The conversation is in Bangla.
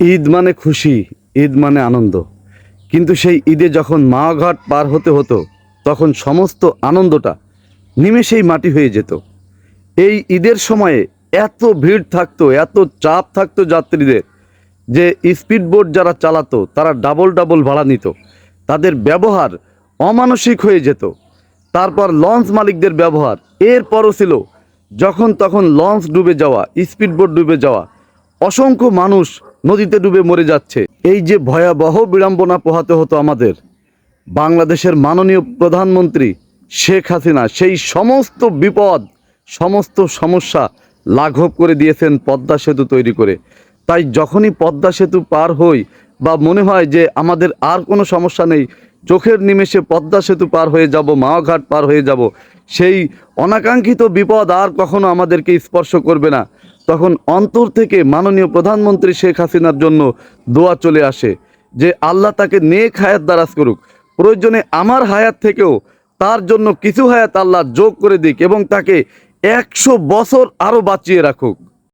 ঈদ মানে খুশি, ঈদ মানে আনন্দ। কিন্তু সেই ঈদে যখন মাঘাট পার হতে হতো, তখন সমস্ত আনন্দটা নিমেষেই মাটি হয়ে যেত। এই ঈদের সময়ে এত ভিড় থাকতো, এত চাপ থাকতো যাত্রীদের যে স্পিড বোট যারা চালাতো, তারা ডাবল ডাবল ভাড়া নিত। তাদের ব্যবহার অমানসিক হয়ে যেত। তারপর লঞ্চ মালিকদের ব্যবহার এরপরও ছিল, যখন তখন লঞ্চ ডুবে যাওয়া, স্পিড বোট ডুবে যাওয়া। অসংখ্য মানুষ নদীতে ডুবে মরে যাচ্ছে। এই যে ভয়াবহ বিড়ম্বনা পোহাতে হতো আমাদের, বাংলাদেশের মাননীয় প্রধানমন্ত্রী শেখ হাসিনা সেই সমস্ত বিপদ, সমস্ত সমস্যা লাঘব করে দিয়েছেন পদ্মা সেতু তৈরি করে। তাই যখনই পদ্মা সেতু পার হই বা মনে হয় যে আমাদের আর কোনো সমস্যা নেই, চোখের নিমেষে পদ্মা সেতু পার হয়ে যাব, মাওঘাট পার হয়ে যাব, সেই অনাকাঙ্ক্ষিত বিপদ আর কখনো আমাদেরকে স্পর্শ করবে না। তখন অন্তর থেকে মাননীয় প্রধানমন্ত্রী শেখ হাসিনার জন্য দোয়া চলে আসে যে আল্লাহ তাকে নেক হায়াত দ্বারাজ করুক। প্রয়োজনে আমার হায়াত থেকেও তার জন্য কিছু হায়াত আল্লাহ যোগ করে দিক এবং তাকে একশো বছর আরও বাঁচিয়ে রাখুক।